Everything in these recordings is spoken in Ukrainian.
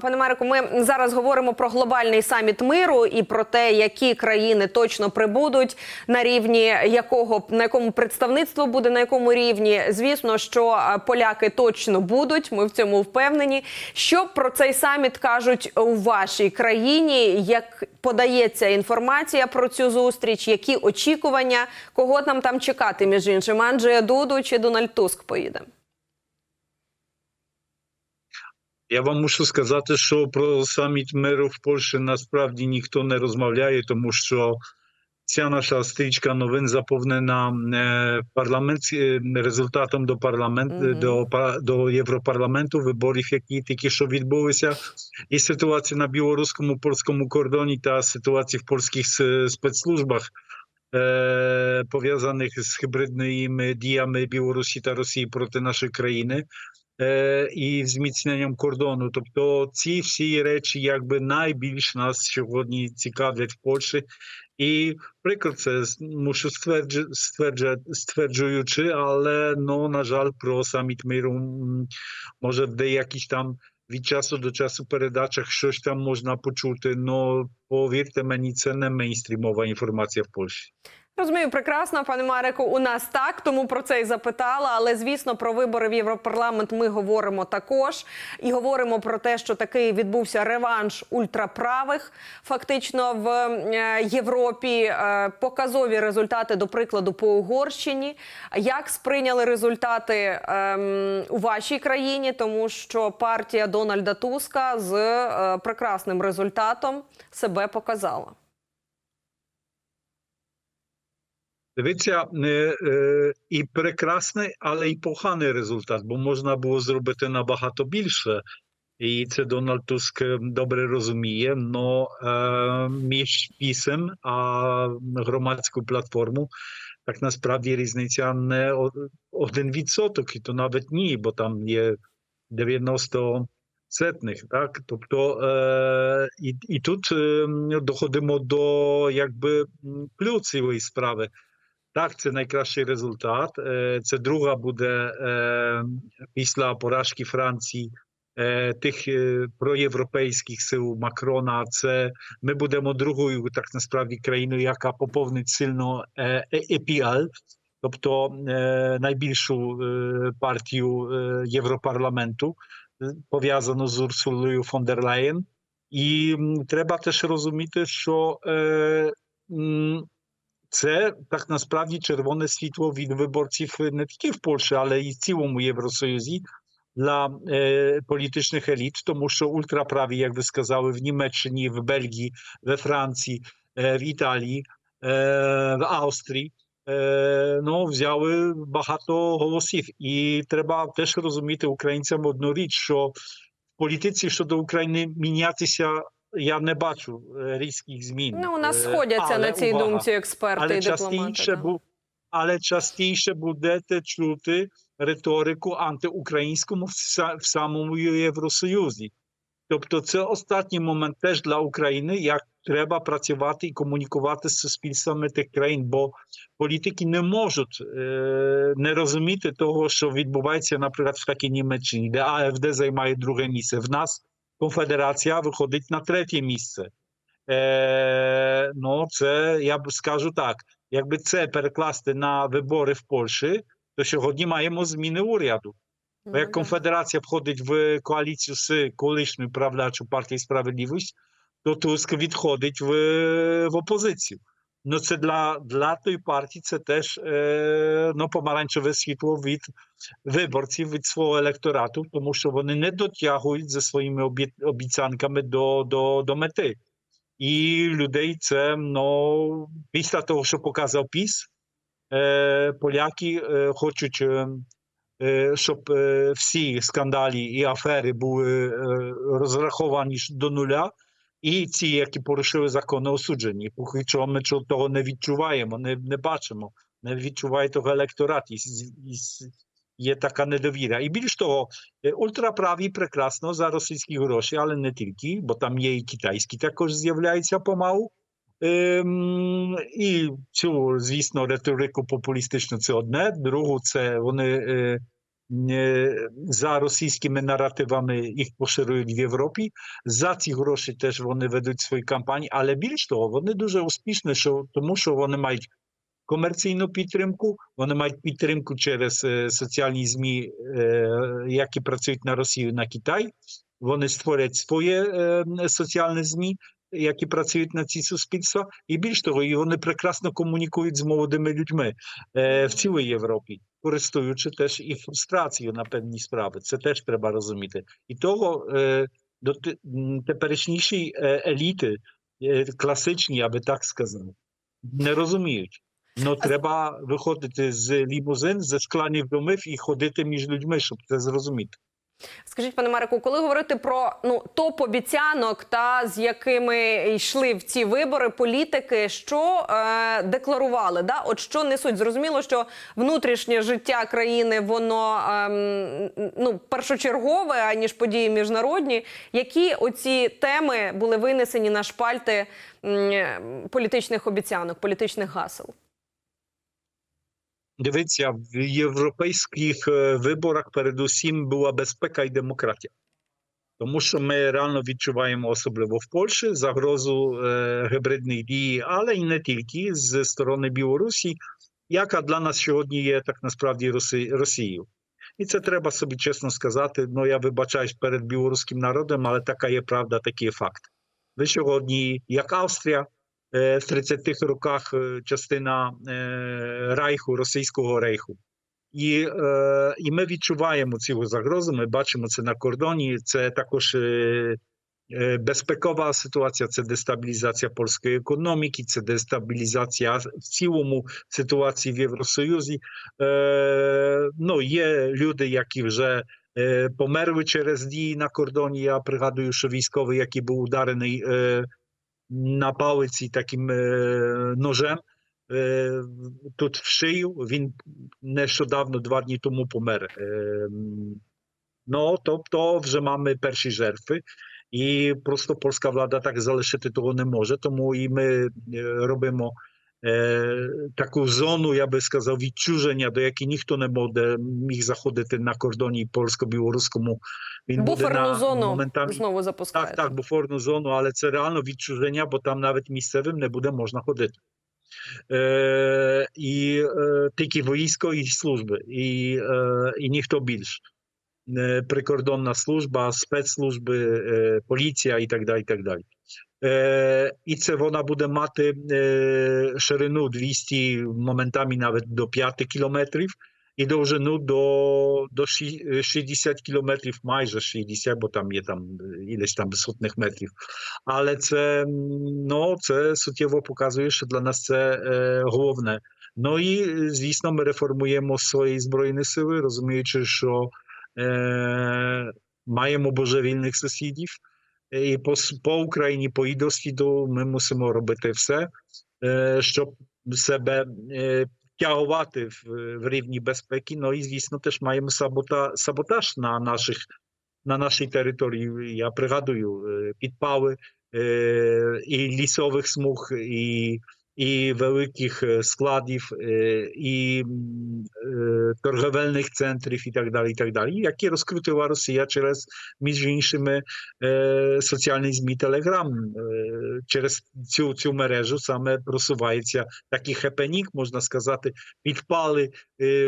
Пане Марику, ми зараз говоримо про глобальний саміт миру і про те, які країни точно прибудуть, на рівні якого на якому представництво буде, на якому рівні. Звісно, що поляки точно будуть. Ми в цьому впевнені. Що про цей саміт кажуть у вашій країні? Як подається інформація про цю зустріч? Які очікування? Кого нам там чекати? Між іншим, Анджея Дуду чи Дональд Туск поїде? Я вам мушу сказати, що про саміт миру в Польщі насправді ніхто не розмовляє, тому що ця наша стрічка новин заповнена е, парламент е, результатом до парламенту Мгм. до, до Європарламенту, виборів, які тільки що відбулися, і ситуація на білоруському польському кордоні та ситуація в польських спецслужбах. е, Пов'язаних з гібридними діями Білорусі та Росії проти нашої країни, е, і зміцненням кордону. Тобто ці всі речі якби найбільш нас сьогодні цікавлять в Польщі. І приклад це мушу стверджу, стверджу, стверджуючи, але ну, на жаль, про саміт миру може в деяких там від часу до часу передачах щось там можна почути. Ну повірте мені, це не мейнстрімова інформація в Польщі. Розумію, прекрасно, пане Марику. У нас так, тому про це і запитала. Але звісно, про вибори в Європарламент ми говоримо також і говоримо про те, що такий відбувся реванш ультраправих. Фактично в е, Європі Е, показові результати, до прикладу, по Угорщині. Як сприйняли результати ем, у вашій країні? Тому що партія Дональда Туска з е, прекрасним результатом себе показала. Дивіться, е, е, і прекрасний, але й поганий результат, бо можна було зробити набагато більше. І це Дональд Туск е, добре розуміє. Но е, між пісем а громадську платформу так насправді різниця не один відсоток, і то навіть ні, бо там є 90 сетних. Так? Тобто е, і, і тут е, доходимо до якби м, плюсової справи. Так, це найкращий результат. Е, Це друга буде е, після поразки Франції е, тих проєвропейських сил Макрона. Це ми будемо другою так насправді країною, яка поповнить сильно ЕПЛ, тобто найбільшу партію Європарламенту, пов'язану з Урсулою фон дер Леєн. І треба теж розуміти, що е, м, це так насправді червоне світло від виборців не тільки в Польщі, але і в цілому Євросоюзі для е, політичних еліт, тому що ультраправі, як ви сказали, в Німеччині, в Бельгії, we Франції, е, в Італії, е, в Австрії. е, Ну, взяли багато голосів, і треба теж розуміти українцям одну річ, що в політиці щодо України мінятися я не бачу е, різких змін. Ну, у нас Е, сходяться але на цій увага, думці експерти але і дипломати. бу, але частіше будете чути риторику антиукраїнському в, в самому Євросоюзі. Тобто це останній момент теж для України, як треба працювати і комунікувати з суспільствами тих країн, бо політики не можуть е, не розуміти того, що відбувається, наприклад, в такій Німеччині, де АФД займає друге місце. В нас конфедерація виходить на третє місце. Е, ну, це я б скажу так. Якби це перекласти на вибори в Польщі, то сьогодні маємо зміни уряду. Бо як конфедерація входить в коаліцію з колишньою правлячою партією Справедливість, то Туск відходить в, в опозицію. Ну, це для, для тої партії це теж е, ну, помаранчеве світло від виборців, від свого електорату, тому що вони не дотягують за своїми обі- обіцянками до, до, до мети. І людей це ну, після того, що показав ПІС, е, поляки е, хочуть, е, е, щоб е, всі скандалі і афери були е, розраховані до нуля, і ці, які порушили закони, осуджені. Поки що ми чого- того не відчуваємо, не, не бачимо, не відчуває того електорат. І, і є така недовіра. І більш того, е, ультраправі прекрасно за російські гроші, але не тільки, бо там є і китайські також з'являються помалу. Ем, і цю, звісно, риторику популістичну це одне. Другу, це вони е, за російськими наративами їх поширюють в Європі. За ці гроші теж вони ведуть свої кампанії, але більш того, вони дуже успішні, що, тому що вони мають комерційну підтримку, вони мають підтримку через е, соціальні ЗМІ, е, які працюють на Росію, на Китай. Вони створять своє е, соціальне ЗМІ, які працюють на ці суспільства, і більш того, і вони прекрасно комунікують з молодими людьми е, в цілій Європі, користуючи теж і фрустрацією на певні справи. Це теж треба розуміти. І того е, до теперішніші е, еліти, е, класичні, би так сказав, не розуміють. Ну, треба виходити з лімузин, з скланів домів і ходити між людьми, щоб це зрозуміти. Скажіть, пане Марику, коли говорити про ну топ обіцянок, та з якими йшли в ці вибори політики, що е, декларували? Да? От що несуть? Зрозуміло, що внутрішнє життя країни воно ем, ну першочергове, аніж події міжнародні. Які оці теми були винесені на шпальти м, політичних обіцянок, політичних гасел? Дивіться, в європейських е, виборах передусім була безпека і демократія. Тому що ми реально відчуваємо, особливо в Польщі, загрозу е, гібридних дій, але й не тільки з сторони Білорусі, яка для нас сьогодні є так насправді Росі- Росією. І це треба собі чесно сказати. Ну я вибачаюсь перед білоруським народом, але така є правда, такий факт. Ви сьогодні, як Австрія, в 30-х роках е, частина е, райху, російського рейху. І, е, і ми відчуваємо цю загрозу. Ми бачимо це на кордоні. Це також е, е, безпекова ситуація, це дестабілізація польської економіки, це дестабілізація в цілому ситуації в Євросоюзі. Е, ну, є люди, які вже е, померли через дії на кордоні. Я пригадую, що військовий, який був ударений е, таким е, ножем. е, Тут в шию він нещодавно, два дні тому помер. Е, Ну, тобто, вже маємо перші жертви, і просто польська влада так залишити того не може. Тому і ми е, робимо таку зону, я би сказав, відчуження, до якої ніхто не буде міг заходити на кордоні польсько-білоруському. Він буде на зону моментами. знову запускають. Так, так, буферну зону, але це реально відчуження, бо там навіть місцевим не буде можна ходити. Е, і е, тільки військо і служби, і, е, і ніхто більше. Е, прикордонна служба, спецслужби, е, поліція і так далі. І, так далі. І це вона буде мати ширину 200, моментами навіть до 5 кілометрів, і довжину до, до 60 кілометрів, майже 60, бо там є там ілесь там сотних метрів. Але це, ну, це суттєво показує, що для нас це е, головне. Ну і, звісно, ми реформуємо свої збройні сили, розуміючи, що е, маємо божевільних сусідів. І по, по Україні, по її досвіду, ми мусимо робити все, е, щоб себе тягувати втягувати в, в рівні безпеки. Ну і, звісно, теж маємо сабота, саботаж на, наших, на нашій території. Я пригадую е, підпали е, і лісових смуг, і, і великих е, складів, е, і е, торговельних центрів, і так далі, і так далі, які розкрутила Росія через, між іншими, соціальні ЗМІ. Е, через цю, цю мережу саме просувається такий хепенік, можна сказати, підпали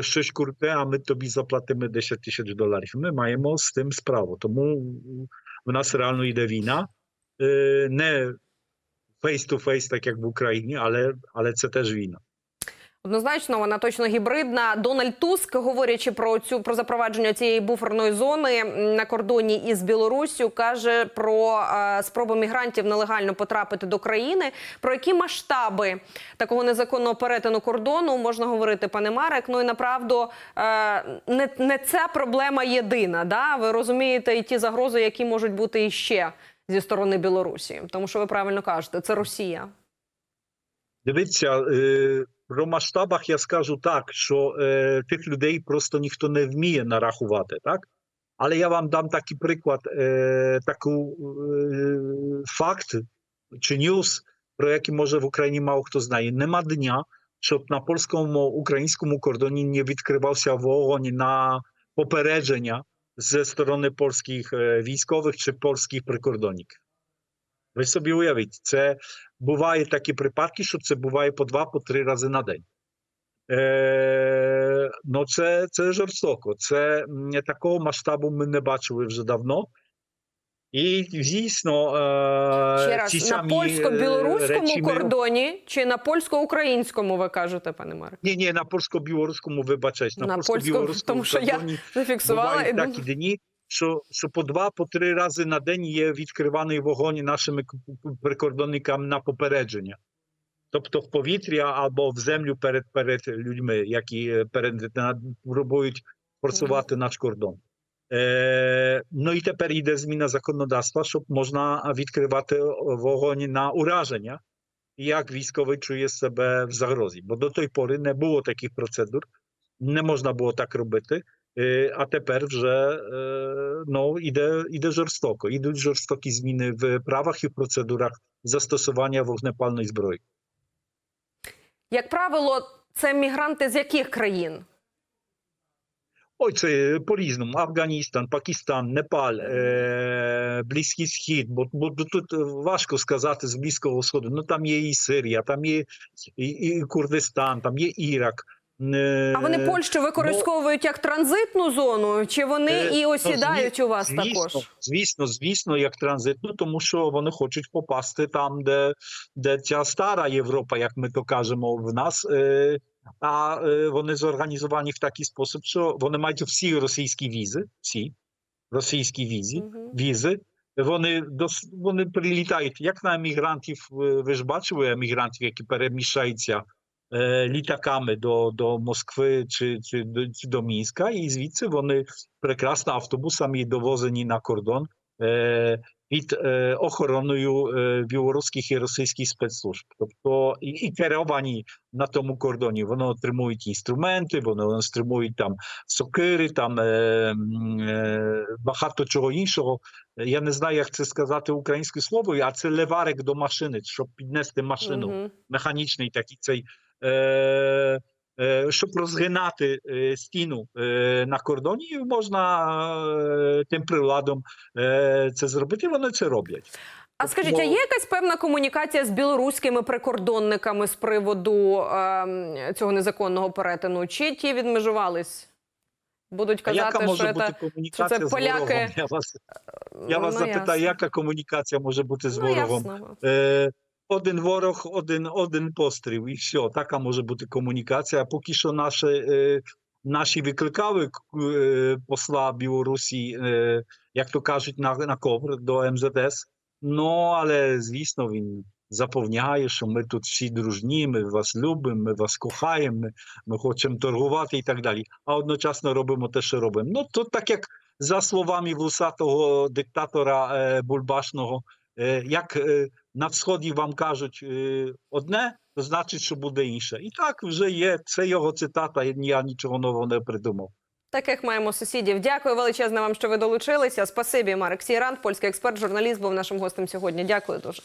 щось круте, а ми тобі заплатимо 10 тисяч доларів. Ми маємо з тим справу. Тому в нас реально йде війна. Е, не face-to-face, так як в Україні, але, але це теж війна. Однозначно, вона точно гібридна. Дональд Туск, говорячи про цю про запровадження цієї буферної зони на кордоні із Білоруссю, каже про е, спроби мігрантів нелегально потрапити до країни. Про які масштаби такого незаконного перетину кордону можна говорити, пане Марек? Ну і направду е, не, не ця проблема єдина. Да? Ви розумієте, і ті загрози, які можуть бути іще зі сторони Білорусі, тому що ви правильно кажете, це Росія. Дивіться, е, про масштабах я скажу так, що е, тих людей просто ніхто не вміє нарахувати, так? Але я вам дам такий приклад, е, таку е, факт чи ньюс, про який може в Україні мало хто знає. Нема дня, щоб на польському українському кордоні не відкривався вогонь на попередження ze польських е, військових чи польських прикордонників. Ви собі уявіть, це буває такі припадки, що це буває по два, по три рази на день. Е, ну, це, це жорстоко. Це такого масштабу ми не бачили вже давно. І дійсно, е, Ще раз ці на самі, е, польсько-білоруському речі ми- кордоні чи на польсько-українському, ви кажете, пане Марек? Ні, ні, на польсько-білоруському, вибачаюсь, на, На польсько-білоруському тому що я Зафіксувала і такі дні, що, що по два, по три рази на день є відкриваний вогонь нашими прикордонниками на попередження. Тобто в повітря або в землю перед, перед людьми, які е, перед, на- пробують форсувати наш кордон. Е, ну і тепер йде зміна законодавства, щоб можна відкривати вогонь на ураження, як військовий чує себе в загрозі. Бо до тої пори не було таких процедур, не можна було так робити. А тепер вже ну, іде, іде жорстоко. Ідуть жорстокі зміни в правах і в процедурах застосування вогнепальної зброї. Як правило, це мігранти з яких країн? Ой, це по-різному. Афганістан, Пакистан, Непаль, е, Близький Схід. Бо, бо тут важко сказати з Близького Сходу. Ну там є і Сирія, там є і, і Курдистан, там є Ірак. А вони Польщу використовують як транзитну зону, чи вони Е, і ну, осідають у вас звісно, також? Звісно, звісно, як транзитну, тому що вони хочуть попасти там, де, де ця стара Європа, як ми то кажемо, в нас. Е, а е, вони зорганізовані в такий спосіб, що вони мають всі російські візи, всі російські візи, візи. Вони вони прилітають як на емігрантів. Ви ж бачили емігрантів, які переміщаються літаками до, до Москви чи, чи, до, чи до Мінська, і звідси вони прекрасно автобусами довозені на кордон під е, охороною е, білоруських і російських спецслужб. Тобто і, і керовані на тому кордоні. Вони отримують інструменти, вони отримують там сокири, там е, е, багато чого іншого. Я не знаю, як це сказати українською словою, а це леварик до машини, щоб піднести машину Мгм. механічний такий цей, е, щоб розгинати е, стіну е, на кордоні, можна е, тим приладом е, це зробити. Вони це роблять. А скажіть, а є якась певна комунікація з білоруськими прикордонниками з приводу ем, цього незаконного перетину? Чи ті відмежувались? Будуть А яка казати, може що бути це комунікація з поляки? ворогом? Я вас, я вас ну, запитаю, ясно. яка комунікація може бути з Ну, ворогом? ясно. Е, один ворог, один, один постріл, і все. Така може бути комунікація. Поки що наші, е, наші викликали е, посла Білорусі, е, як то кажуть, на, на ковр до МЗС. Ну, але звісно, він запевняє, що ми тут всі дружні, ми вас любимо, ми вас кохаємо, ми, ми хочемо торгувати і так далі. А одночасно робимо те, що робимо. Ну, то так як за словами вусатого диктатора Бульбашного, як на сході вам кажуть одне, то значить, що буде інше. І так вже є. Це його цитата. Я нічого нового не придумав. Таких маємо сусідів. Дякую величезне вам, що ви долучилися. Спасибі, Марек Сіран, польський експерт, журналіст, був нашим гостем сьогодні. Дякую дуже.